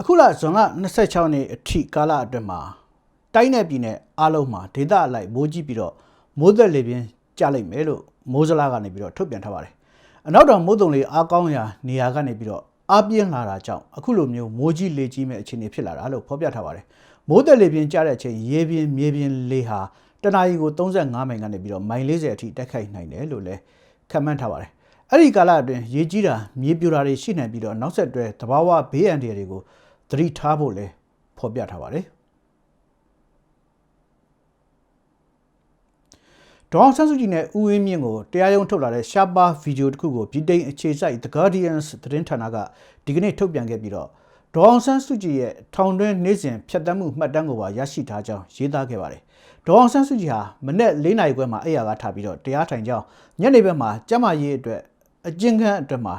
အခုလဇွန်လ26နှစ်အထိကာလအတွင်းမှာတိုင်းနယ်ပြည်နယ်အားလုံးမှာဒေသအလိုက်မိုးကြီးပြီးတော့မိုးသက်လေပြင်းကျလိမ့်မယ်လို့မိုးစလားကနေပြီးတော့ထုတ်ပြန်ထားပါတယ်။အနောက်တောင်မိုးတုံလေးအားကောင်းရာနေရာကနေပြီးတော့အားပြင်းလာတာကြောင့်အခုလိုမျိုးမိုးကြီးလေကြီးမဲ့အခြေအနေဖြစ်လာတာလို့ဖော်ပြထားပါတယ်။မိုးသက်လေပြင်းကျတဲ့အချိန်ရေပြင်းမြေပြင်းလေဟာတနအီကို35မိုင်ကနေပြီးတော့မိုင်40အထိတက်ခိုက်နိုင်တယ်လို့လည်းခန့်မှန်းထားပါတယ်။အဲ့ဒီကာလအတွင်းရေကြီးတာမြေပြိုတာတွေရှိနိုင်ပြီးတော့နောက်ဆက်တွဲသဘာဝဘေးအန္တရာယ်တွေကို သတိထားဖို့လည်းဖော်ပြထားပါတယ်။ဒေါအောင်ဆန်းစုကြည်နဲ့ဦးဝင်းမြင့်ကိုတရားရုံးထုတ်လာတဲ့ရှားပါဗီဒီယိုတစ်ခုကိုဗြိတိန်အခြေစိုက် The Guardian သတင်းဌာနကဒီကနေ့ထုတ်ပြန်ခဲ့ပြီးတော့ဒေါအောင်ဆန်းစုကြည်ရဲ့ထောင်တွင်းနေစဉ်ဖြတ်တမ်းမှုမှတ်တမ်းကိုပါရရှိထားကြောင်းရေးသားခဲ့ပါတယ်။ဒေါအောင်ဆန်းစုကြည်ဟာမနေ့၄နာရီခွဲမှာအဲ့ရကထားပြီးတော့တရားထိုင်ကြောင်းညနေဘက်မှာကျမရေးအတွက်အကျဉ်းခန်းအတွက်မှာ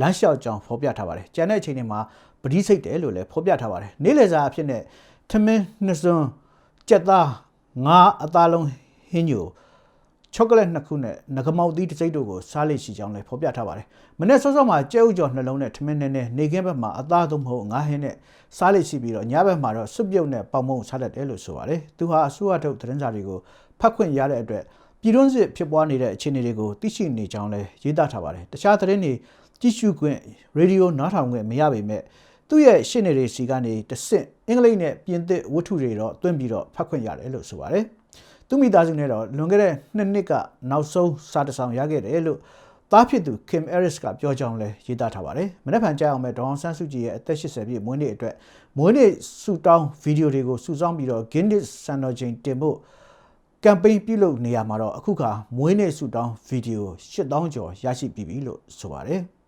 လမ်းလျှောက်ကြောင်းဖော်ပြထားပါတယ်။ကျန်တဲ့အချိန်တွေမှာ ပတိစိတ်တယ်လို့လည်းဖော်ပြထားပါတယ်။နေ့လည်စာအဖြစ်နဲ့ထမင်းနှစ်စွန်းကြက်သားငါးအသားလုံးဟင်းညိုချောကလက်နှစ်ခုနဲ့ငကမောက်သီးတစ်စိမ့်တို့ကိုစားလိရှိကြောင်းလည်းဖော်ပြထားပါတယ်။မနေ့စောစောမှာကျဲဥကျော်နှလုံးနဲ့ထမင်းနဲ့နဲ့နေခင်းဘက်မှာအသားသုံးမဟုတ်ငါးဟင်းနဲ့စားလိရှိပြီးတော့ညဘက်မှာတော့စွပ်ပြုတ်နဲ့ပေါင်မုံစားတတ်တယ်လို့ဆိုပါတယ်။သူဟာအစိုးရထုတ်သတင်းစာတွေကိုဖတ်ခွင့်ရတဲ့အတွက်ပြည်တွင်းစစ်ဖြစ်ပွားနေတဲ့အခြေအနေတွေကိုသိရှိနေကြောင်းလည်းရေးသားထားပါတယ်။တခြားသတင်းတွေကြည့်ရှုခွင့်ရေဒီယိုနားထောင်ခွင့်မရပေမဲ့ သူ့ရဲ့ရှင်းနေတွေစီကနေတဆင့်အင်္ဂလိပ်နဲ့ပြင်သစ်ဝတ္ထုတွေတော့တွင်းပြီးတော့ဖတ်ခွင့်ရတယ်လို့ဆိုပါတယ်။သူမိသားစုနဲ့တော့လွန်ခဲ့တဲ့နှစ်နှစ်ကနောက်ဆုံးစာတစောင်ရခဲ့တယ်လို့သားဖြစ်သူ Kim Harris ကပြောကြောင်းလဲရေးသားထားပါတယ်။မနေ့ဖန်ကြားအောင်မဲ့ဒေါအောင်ဆန်းစုကြည်ရဲ့အသက်80ပြည့်မွေးနေ့အတွက်မွေးနေ့ဆူတောင်းဗီဒီယိုတွေကိုစုဆောင်းပြီးတော့ Guinness စံတော်ချိန်တင်ဖို့ကမ်ပိန်းပြုလုပ်နေရမှာတော့အခုခါမွေးနေ့ဆူတောင်းဗီဒီယို8000ကျော်ရရှိပြီးပြီလို့ဆိုပါတယ်။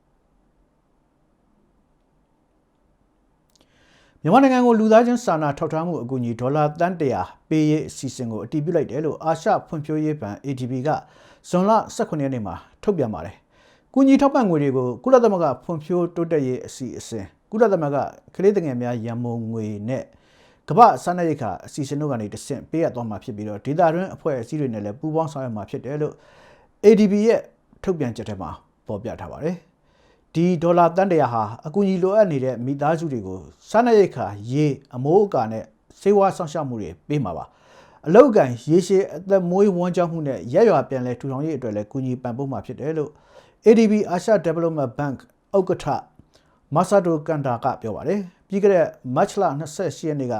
မြန်မာနိုင်ငံကိုလူသားချင်းစာနာထောက်ထားမှုအကူအညီဒေါ်လာတန်း100ပေးရေးအစီအစဉ်ကိုအတည်ပြုလိုက်တယ်လို့အာရှဖွံ့ဖြိုးရေးဘဏ် ADB ကဇွန်လ18ရက်နေ့မှာထုတ်ပြန်ပါတယ်။ကူညီထောက်ပံ့ငွေတွေကိုကုလသမဂ္ဂဖွံ့ဖြိုးတိုးတက်ရေးအစီအစဉ်ကုလသမဂ္ဂကလေးငယ်များရန်ပုံငွေနဲ့ကမ္ဘာစားနပ်ရိက္ခာအစီအစဉ်တို့ကနေတဆင့်ပေးရသွားမှာဖြစ်ပြီးတော့ဒေတာတွင်းအဖွဲ့အစည်းတွေနဲ့လည်းပူးပေါင်းဆောင်ရွက်မှာဖြစ်တယ်လို့ ADB ရဲ့ထုတ်ပြန်ချက်ထဲမှာဖော်ပြထားပါတယ်။ ဒီဒေါ်လာတန်တရာဟာအကူအညီလိုအပ်နေတဲ့မိသားစုတွေကိုစားနပ်ရိက္ခာရေအမိုးအကာနဲ့စေဝါဆောင်ရှောက်မှုတွေပေးမှာပါအလောက်ကန်ရေရှည်အသက်မွေးဝမ်းကြောင်းမှုနဲ့ရက်ရွာပြန်လဲထူထောင်ရေးအတွက်လည်းကူညီပံ့ပိုးမှာဖြစ်တယ်လို့ ADB Asia Development Bank ဥက္ကဋ္ဌမဆာဒိုကန်တာကပြောပါတယ်ပြီးကြတဲ့ March လ28ရက်နေ့က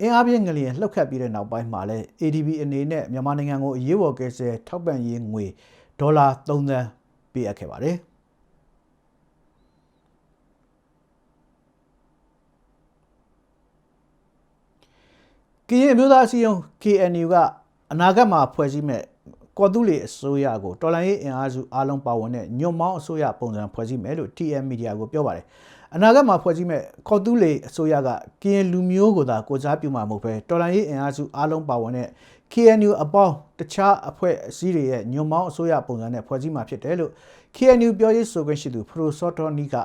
အင်အားပြင်းငလျင်လှုပ်ခတ်ပြီးတဲ့နောက်ပိုင်းမှာလည်း ADB အနေနဲ့မြန်မာနိုင်ငံကိုအရေးပေါ်ကယ်ဆယ်ထောက်ပံ့ရေးငွေဒေါ်လာ3သန်းပေးအပ်ခဲ့ပါတယ်။ ကရင်အမျိုးသားအစည်းအရုံး KNU ကအနာဂတ်မှာဖွဲ့စည်းမဲ့ကော်တူးလီအစိုးရကိုတော်လိုင်းရေးအင်အားစုအားလုံးပါဝင်တဲ့ညွန့်မောင်းအစိုးရပုံစံဖွဲ့စည်းမယ်လို့ TM Media ကိုပြောပါတယ်။အနာဂတ်မှာဖွဲ့စည်းမဲ့ကော်တူးလီအစိုးရကကရင်လူမျိုးကိုသာကိုစားပြုမှာမဟုတ်ဘဲတော်လိုင်းရေးအင်အားစုအားလုံးပါဝင်တဲ့ KNU အပေါင်းတခြားအဖွဲ့အစည်းတွေရဲ့ညွန့်မောင်းအစိုးရပုံစံနဲ့ဖွဲ့စည်းမှာဖြစ်တယ်လို့ KNU ပြောရေးဆိုခွင့်ရှိသူဖရိုစောတော်နီက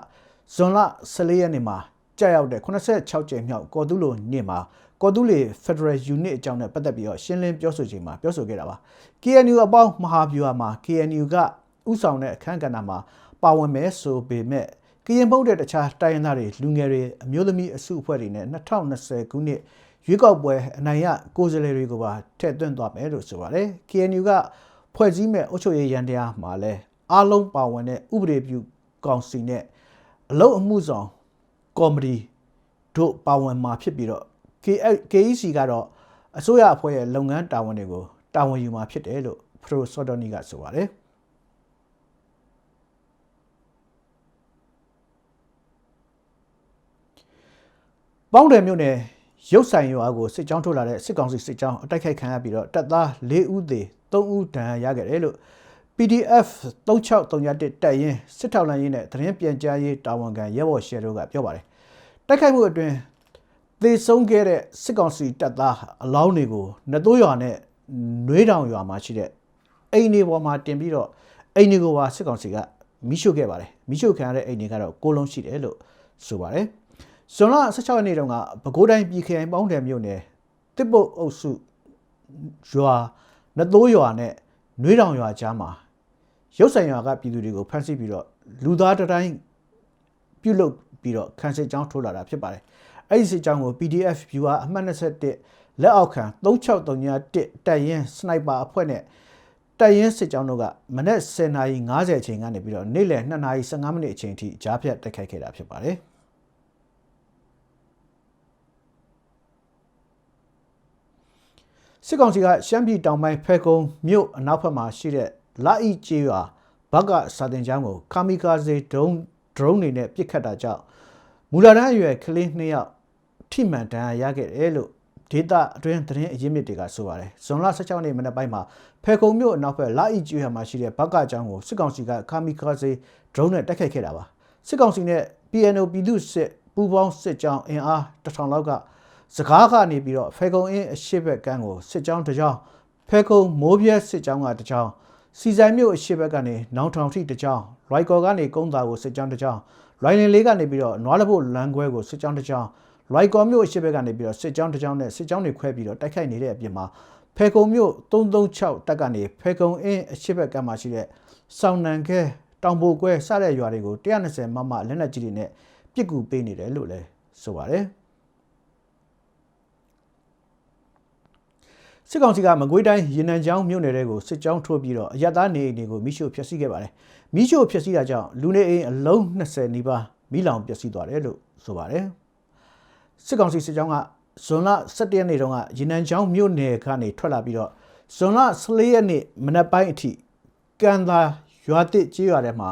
ဇွန်လ14ရက်နေ့မှာကြာရောက်တဲ့86ကြိမ်မြောက်ကော်တူးလိုနေ့မှာ ကော်တူးလေ Federal Unit အကြောင်းနဲ့ပတ်သက်ပြီးတော့ရှင်းလင်းပြောဆိုချိန်မှာပြောဆိုခဲ့တာပါ KNU အပေါင်းမဟာဗျူဟာမှာ KNU ကဥဆောင်တဲ့အခမ်းကဏ္ဍမှာပါဝင်မယ်ဆိုပေမဲ့ကရင်ပုတ်တဲ့တခြားတိုင်းရင်းသားတွေလူငယ်တွေအမျိုးသမီးအစုအဖွဲ့တွေနဲ့2020ခုနှစ်ရွေးကောက်ပွဲအနိုင်ရကိုယ်စားလှယ်တွေကိုပါထည့်သွင်းသွားမယ်လို့ဆိုပါတယ် KNU ကဖွဲ့စည်းမဲ့အုပ်ချုပ်ရေးရန်တရားမှာလဲအားလုံးပါဝင်တဲ့ဥပဒေပြုကောင်စီနဲ့အလုပ်အမှုဆောင်ကော်မတီတို့ပါဝင်မှာဖြစ်ပြီးတော့ KEC ကတော့အစိုးရအဖွဲ့ရဲ့လုပ်ငန်းတာဝန်တွေကိုတာဝန်ယူမှာဖြစ်တယ်လို့ဖရိုဆိုဒိုနီကဆိုပါတယ်ပေါင်းတယ်မြို့နယ်ရုပ်ဆိုင်ရွာကိုစစ်ကြောင်းထုတ်လာတဲ့စစ်ကောင်စီစစ်ကြောင်းအတိုက်ခိုက်ခံရပြီးတော့တပ်သား၄ဦးသေ၃ဦးဒဏ်ရာရခဲ့တယ်လို့ PDF 3631တပ်ရင်းစစ်ထောက်လန်းရေးနဲ့သတင်းပြန်ကြားရေးတာဝန်ခံရဲဘော်ရှယ်တို့ကပြောပါတယ်တိုက်ခိုက်မှုအတွင်း သေဆုံးခဲ့တဲ့စစ်ကောင်စီတပ်သားအလောင်းတွေကိုနတိုးရွာနဲ့နွေးတောင်ရွာမှာရှိတဲ့အိမ်တွေပေါ်မှာတင်ပြီးတော့အိမ်တွေကိုပါစစ်ကောင်စီကမိရှုခဲ့ပါတယ်မိရှုခံရတဲ့အိမ်တွေကတော့ကိုလုံးရှိတယ်လို့ဆိုပါတယ်ဇွန်လ16ရက်နေ့တုန်းကပဲခူးတိုင်းပြည်ခရိုင်ပေါင်းတယ်မြို့နယ်တစ်ပုတ်အုပ်စုရွာနတိုးရွာနဲ့နွေးတောင်ရွာကြားမှာရုပ်ဆိုင်ရွာကပြည်သူတွေကိုဖမ်းဆီးပြီးတော့လူသားတိုင်းပြုတ်လုပြီးတော့ခန်းစစ်ကြောင်းထိုးလာတာဖြစ်ပါတယ် အဲ့ဒီစစ်ကြောင်းကို PDF viewer အမှတ်21လက်အောက်ခံ3631တပ်ရင်းစနိုက်ပါအဖွဲ့နဲ့တပ်ရင်းစစ်ကြောင်းတို့ကမနက်10:50အချိန်ကနေပြီးတော့နေ့လယ်2:15မိနစ်အချိန်ထိကြားဖြတ်တိုက်ခိုက်ခဲ့တာဖြစ်ပါတယ်စစ်ကောင်စီကရှမ်းပြည်တောင်ပိုင်းဖဲကုန်းမြို့အနောက်ဘက်မှာရှိတဲ့လာအီချေရွာဘက်ကစာတင်ချောင်းကိုကာမီကာဇေဒရုန်းဒရုန်းတွေနဲ့ပစ်ခတ်တာကြောင့်မူလာတန်းအရွယ်ကလေး2ယောက် ထိမှန်ဒဏ်ရာရခဲ့တယ်လို့ဒေတာအတွင်းသတင်းအရင်းမြစ်တွေကဆိုပါတယ်ဇွန်လ16ရက်နေ့မနက်ပိုင်းမှာဖဲကုံမြို့အနောက်ဘက်လာအီကျွော်မှာရှိတဲ့ဘက်ကကျောင်းကိုစစ်ကောင်စီကကာမီကာဇေဒရုန်းနဲ့တိုက်ခိုက်ခဲ့တာပါစစ်ကောင်စီနဲ့ PNO ပြည်သူ့စစ်ပူးပေါင်းစစ်ကြောင်းအင်အား1000လောက်ကစကားကနေပြီးတော့ဖဲကုံအင်းအရှိဘက်ကန်းကိုစစ်ကြောင်းတစ်ကြောင်းဖဲကုံမိုးပြဲစစ်ကြောင်းကတစ်ကြောင်းစီဆိုင်မြို့အရှိဘက်ကနေနောင်ထောင်ထိတစ်ကြောင်းရိုက်ကော်ကနေကုန်းတာကိုစစ်ကြောင်းတစ်ကြောင်းရိုင်လင်လေးကနေပြီးတော့နွားလဘုတ်လမ်းခွဲကိုစစ်ကြောင်းတစ်ကြောင်း လွိုက်ကော်မြို့အရှိဘက်ကနေပြီးတော့စစ်ကြောင်းတစ်ကြောင်းနဲ့စစ်ကြောင်းတွေခွဲပြီးတော့တိုက်ခိုက်နေတဲ့အပြင်မှာဖဲကုံမြို့336တပ်ကနေဖဲကုံအင်းအရှိဘက်ကမှရှိတဲ့စောင်းနံခဲတောင်ပိုကွဲစတဲ့ရွာတွေကို120မမလက်နက်ကြီးတွေနဲ့ပစ်ကူပေးနေတယ်လို့လည်းဆိုပါတယ်စစ်ကောင်စီကမကွေးတိုင်းရေနံချောင်းမြို့နယ်တွေကိုစစ်ကြောင်းထိုးပြီးတော့အရတားနေအိမ်တွေကိုမိရှို့ဖျက်ဆီးခဲ့ပါတယ်။မိရှို့ဖျက်ဆီးတာကြောင့်လူနေအိမ်အလုံး20နီးပါးမိလောင်ပျက်စီးသွားတယ်လို့ဆိုပါတယ်။ စစ်ကောင်စီစစ်ကြောင်းကဇွန်လ17ရက်နေ့တုန်းကရေနံချောင်းမြို့နယ်ကနေထွက်လာပြီးတော့ဇွန်လ14ရက်နေ့မနက်ပိုင်းအထိကန်သာရွာတစ်ကြေးရွာထဲမှာ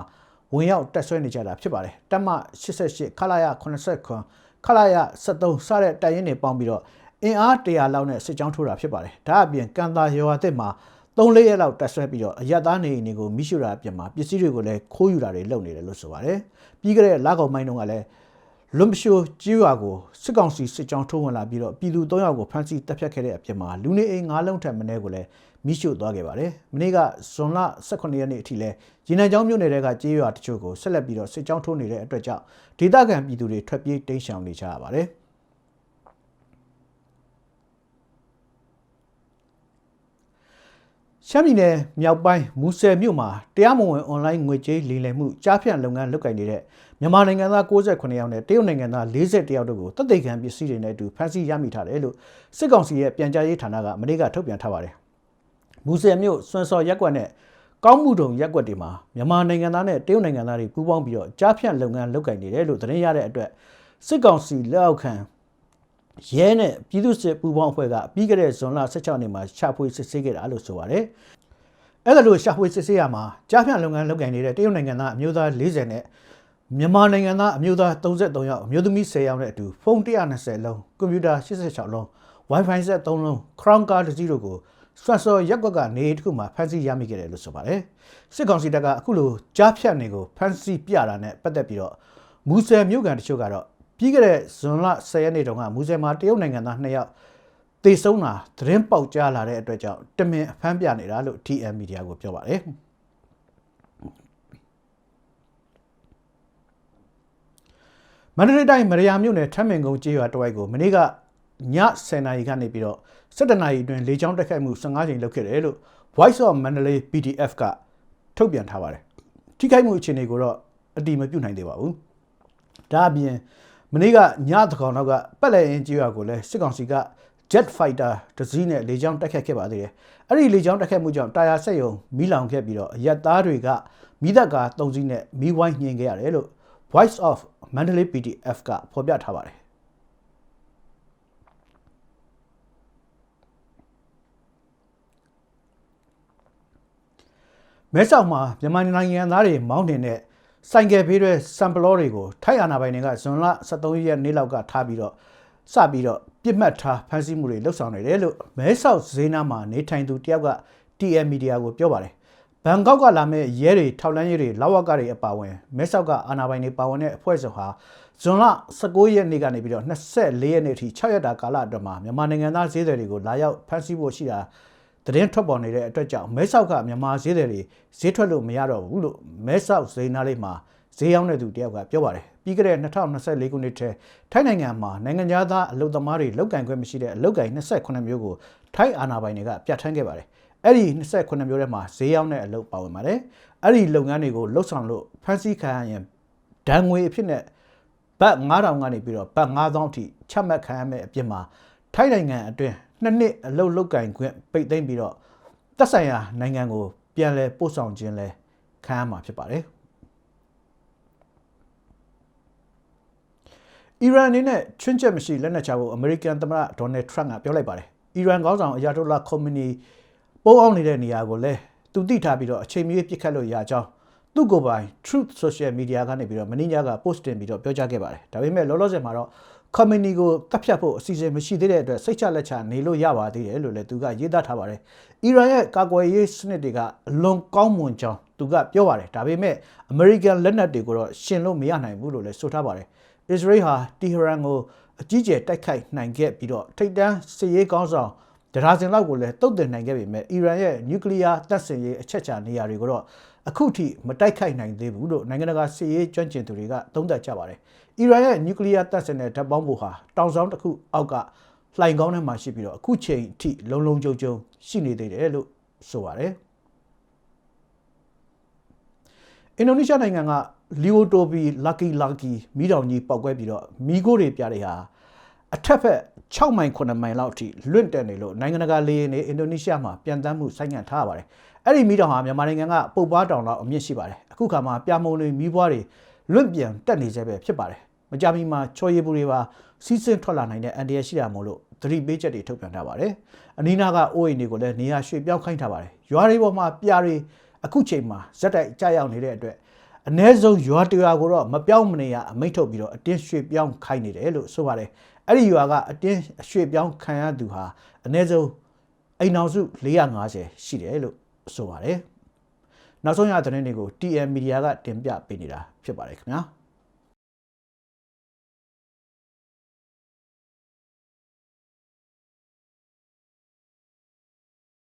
ဝင်ရောက်တက်ဆွဲနေကြတာဖြစ်ပါတယ်တက်မ88ခလာရ89ခလာရ73စတဲ့တိုင်ရင်တွေပေါင်းပြီးတော့အင်အား100လောက်နဲ့စစ်ကြောင်းထိုးတာဖြစ်ပါတယ်ဒါအပြင်ကန်သာရွာတစ်မှာ3လေးရက်လောက်တက်ဆွဲပြီးတော့အရသားနေအိမ်တွေကိုမိရှုတာအပြင်မှာပစ္စည်းတွေကိုလည်းခိုးယူတာတွေလုပ်နေတယ်လို့ဆိုပါတယ်ပြီးကြတဲ့လကောင်မိုင်းတုန်းကလည်း လွန်ပရှိုးကြီးရွာကိုစစ်ကောင်စီစစ်ကြောင်းထိုးဝင်လာပြီးတော့ပြည်သူ၃ယောက်ကိုဖမ်းဆီးတပ်ဖြတ်ခဲ့တဲ့အဖြစ်မှာလူနေအိမ်၅လုံးထက်မနည်းကိုလည်းမိရှို့သွားခဲ့ပါတယ်။မနေ့ကဇွန်လ18ရက်နေ့အထိလဲရင်းနှံကျောင်းမြို့နယ်တွေကကြီးရွာတချို့ကိုဆက်လက်ပြီးတော့စစ်ကြောင်းထိုးနေတဲ့အတွက်ကြောင့်ဒေသခံပြည်သူတွေထွက်ပြေးတိမ်းရှောင်နေကြရပါတယ်။ ရှမ်းပြည်နယ်မြောက်ပိုင်းမူဆယ်မြို့မှာတရားမဝင်အွန်လိုင်းငွေကြေးလိမ်လည်မှုကြားဖြတ်လုပ်ငန်းလုပ်ကိုင်နေတဲ့မြန်မာနိုင်ငံသား69ယောက်နဲ့တရုတ်နိုင်ငံသား41ယောက်တို့ကိုတပ်သိခံပစ္စည်းတွေနဲ့အတူဖမ်းဆီးရမိထားတယ်လို့စစ်ကောင်စီရဲ့ပြန်ကြားရေးဌာနကမနေ့ကထုတ်ပြန်ထားပါတယ်။မူဆယ်မြို့စွန်စော်ရက်ကွက်နဲ့ကောင်းမှုတုံရက်ကွက်တွေမှာမြန်မာနိုင်ငံသားနဲ့တရုတ်နိုင်ငံသားတွေပူးပေါင်းပြီးတော့ကြားဖြတ်လုပ်ငန်းလုပ်ကိုင်နေတယ်လို့သတင်းရတဲ့အတွက်စစ်ကောင်စီလက်အောက်ခံ ရဲနဲ့ပြည်သူ့စစ်ပူးပေါင်းအဖွဲ့ကပြီးခဲ့တဲ့ဇွန်လ16ရက်နေ့မှာရှာဖွေစစ်ဆေးခဲ့တာလို့ဆိုပါတယ်။အဲ့ဒါလို့ရှာဖွေစစ်ဆေးရမှာကြားဖြတ်လုပ်ငန်းလုပ်ကိုင်နေတဲ့တရုတ်နိုင်ငံသားအမျိုးသား40နဲ့မြန်မာနိုင်ငံသားအမျိုးသား33ယောက်အမျိုးသမီး10ယောက်နဲ့အတူဖုန်း120လုံးကွန်ပျူတာ86လုံး Wi-Fi set 3လုံး Crown Card တစ်စီးတို့ကိုဆွတ်စော်ရက်ကွက်ကနေတခုမှဖမ်းဆီးရမိခဲ့တယ်လို့ဆိုပါတယ်စစ်ကောင်စီတပ်ကအခုလိုကြားဖြတ်နေကိုဖမ်းဆီးပြတာနဲ့ပတ်သက်ပြီးတော့မူဆယ်မြို့ကန်တချို့ကတော့ ပြီးခဲ့တဲ့ဇွန်လ10ရက်နေ့တုန်းကမူဆယ်မှာတရုတ်နိုင်ငံသား2ယောက်တေဆုံးတာသတင်းပေါက်ကြားလာတဲ့အတွက်ကြောင့်တမင်အဖမ်းပြနေတာလို့ TM Media ကိုပြောပါတယ်မန္တလေးတိုင်းမရယာမြို့နယ်ထမ်းမင်ကုန်းကျေးရွာတဝိုက်ကိုမနေ့ကည10နာရီကနေပြီးတော့17နာရီအတွင်းလေကြောင်းတက်ခတ်မှု15ချိန်လုပ်ခဲ့တယ်လို့ Voice of Mandalay PDF ကထုတ်ပြန်ထားပါတယ်။ထိခိုက်မှုအခြေအနေကိုတော့အတိမပြုနိုင်သေးပါဘူး။ဒါအပြင် မနေ့ကညသကောင်တော့ကပက်လက်ရင်ကျေးရွာကိုလည်းစစ်ကောင်စီက Jet Fighter တစည်းနဲ့လေကြောင်းတက်ခတ်ခဲ့ပါသေးတယ်။အဲ့ဒီလေကြောင်းတက်ခတ်မှုကြောင့်တာယာဆက်ယုံမီးလောင်ခဲ့ပြီးတော့ရက်သားတွေကမိသက်ကား၃စီးနဲ့မီးဝိုင်းညင်ခဲ့ရတယ်လို့ Voice of Mandalay PDF ကဖော်ပြထားပါတယ်မဲဆောက်မှာမြန်မာနိုင်ငံသားတွေမောင်းတင်တဲ့ ဆိုင်ကယ်ဖေးတဲ့စံပလောတွေကိုထိုက်အာနာပိုင်တွေကဇွန်လ23ရက်နေ့လောက်ကထားပြီးတော့စပြီးတော့ပြစ်မှတ်ထားဖမ်းဆီးမှုတွေလှုပ်ဆောင်နေတယ်လို့မဲဆောက်ဈေးနားမှာနေထိုင်သူတယောက်က TM Media ကိုပြောပါတယ်ဘန်ကောက်ကလာမဲ့ရဲတွေထောက်လန်းရဲတွေလောက်ဝကတွေအပါဝင်မဲဆောက်ကအာနာပိုင်တွေပါဝင်တဲ့အဖွဲ့စုဟာဇွန်လ19ရက်နေ့ကနေပြီးတော့24ရက်နေ့အထိ6ရက်တာကာလအတွင်းမှာမြန်မာနိုင်ငံသားဈေးသည်တွေကိုလာရောက်ဖမ်းဆီးဖို့ရှိတာ သတင်းထွက်ပေါ်နေတဲ့အတွက်ကြောင့်မဲဆောက်ကမြန်မာဈေးသည်တွေဈေးထွက်လို့မရတော့ဘူးလို့မဲဆောက်ဈေးနားလေးမှာဈေးရောက်တဲ့သူတယောက်ကပြောပါတယ်ပြီးခဲ့တဲ့2024ခုနှစ်ထဲထိုင်းနိုင်ငံမှာနိုင်ငံသားအလုပ်သမားတွေလောက်ကင်ခွင့်မရှိတဲ့အလုပ်ကင်28မျိုးကိုထိုင်းအာဏာပိုင်တွေကပြဋ္ဌာန်းခဲ့ပါတယ်အဲ့ဒီ28မျိုးထဲမှာဈေးရောက်တဲ့အလုပ်ပါဝင်ပါတယ်အဲ့ဒီလုပ်ငန်းတွေကိုလှုပ်ဆောင်လို့ဖန်ဆီးခံရရင်ဒဏ်ငွေအဖြစ်နဲ့ဘတ်9000ကနေပြီးတော့ဘတ်9000အထိချမှတ်ခံရမယ့်အပြစ်မှာထိုင်းနိုင်ငံအတွင်း နှစ်နှစ်အလုတ်လုတ်ကင်ခွင့်ပိတ်သိမ်းပြီးတော့သက်ဆိုင်ရာနိုင်ငံကို ပြန်လည်ပို့ဆောင်ခြင်းလဲခံရမှာဖြစ်ပါတယ်အီရန်အနေနဲ့ချွင်းချက်မရှိလက်နက်ချဖို့အမေရိကန်သမ္မတဒေါ်နယ်ထရန့်ကပြောလိုက်ပါတယ်။အီရန်ခေါင်းဆောင်အယာတိုလာခိုမီနီပုံအောင်နေတဲ့နေရာကိုလည်းသူတိထားပြီးတော့အချိန်မီပြစ်ခတ်လို့ရကြောင်းသူ့ကိုယ်ပိုင် Truth Social Media ကနေပြီးတော့မင်းညာက post တင်ပြီးတော့ပြောကြားခဲ့ပါတယ်။ဒါပေမဲ့လောလောဆယ်မှာတော့ community ကိုတပ်ဖြတ်ဖို့အစီအစဉ်မရှိသေးတဲ့အတွက်စိတ်ချလက်ချနေလို့ရပါသေးတယ်လို့လည်းသူကရေးသားထားပါတယ်။အီရန်ရဲ့ကာကွယ်ရေးစနစ်တွေကအလွန်ကောင်းမွန်ကြောင်းသူကပြောပါတယ်။ဒါပေမဲ့အမေရိကန်လက်နက်တွေကိုတော့ရှင်လို့မရနိုင်ဘူးလို့လည်းဆိုထားပါတယ်။ Israel ဟာတီဟရန်ကိုအကြီးကျယ်တိုက်ခိုက်နိုင်ခဲ့ပြီးတော့ထိပ်တန်းစစ်ရေးကောင်းဆောင်ဒရာစင်လောက်ကိုလည်းတုတ်တင်နိုင်ခဲ့ပေမဲ့အီရန်ရဲ့နျူကလ িয়ার တပ်ဆင်ရေးအချက်ချာနေရာတွေကိုတော့ အခုထိမတိုက်ခိုက်နိုင်သေးဘူးလို့နိုင်ငံတကာစစ်ရေးကျွမ်းကျင်သူတွေကသုံးသပ်ကြပါတယ်။အီရန်ရဲ့နျူကလ িয়ার တပ်ဆင်တဲ့ဓာတ်ပေါင်းဖိုဟာတောင်ဆောင်တစ်ခုအောက်ကလှိုင်ကောင်းထဲမှာရှိပြီးတော့အခုချိန်ထိလုံလုံကြုံကြုံရှိနေသေးတယ်လို့ဆိုပါတယ်။အင်ဒိုနီးရှားနိုင်ငံကလီယိုတိုပီလာကီလာကီမီးတောင်ကြီးပောက်ကွဲပြီးတော့မီးခိုးတွေပြတဲ့ဟာ အထက်ဘက်6မိုင်9မိုင်လောက်အထိလွင့်တက်နေလို့နိုင်ငံတကာလေယာဉ်တွေအင်ဒိုနီးရှားမှာပြန်တမ်းမှုဆိုင်းငံ့ထားရပါတယ်။အဲ့ဒီမီးတောင်ဟာမြန်မာနိုင်ငံကပုတ်ပွားတောင်လောက်အမြင့်ရှိပါတယ်။အခုခါမှာပြမုံတွေမီးပွားတွေလွင့်ပြန်တက်နေစေပဲဖြစ်ပါတယ်။မကြမီမှာချော်ရည်ပူတွေပါစီးဆင်းထွက်လာနိုင်တဲ့အန်ဒီရရှိတာမို့လို့သတိပေးချက်တွေထုတ်ပြန်ထားပါတယ်။အနီးနားကအိုးအိမ်တွေကိုလည်းနေရာရွှေ့ပြောင်းခိုင်းထားပါတယ်။ရွာတွေပေါ်မှာပြားတွေအခုချိန်မှာဇက်တိုက်ကြာရောက်နေတဲ့အတွက် အ ਨੇ ဆုံးရွာတရွာကိုတော့မပြောင်းမနေရအမိန့်ထုတ်ပြီးတော့အတင်းရွှေ့ပြောင်းခိုင်းနေတယ်လို့ဆိုပါတယ်အဲ့ဒီရွာကအတင်းရွှေ့ပြောင်းခံရသူဟာအ ਨੇ ဆုံးအိမ်အောင်စု450ရှိတယ်လို့ဆိုပါတယ်နောက်ဆုံးရသတင်းတွေကို TM Media ကတင်ပြပေးနေတာဖြစ်ပါတယ်ခင်ဗျာ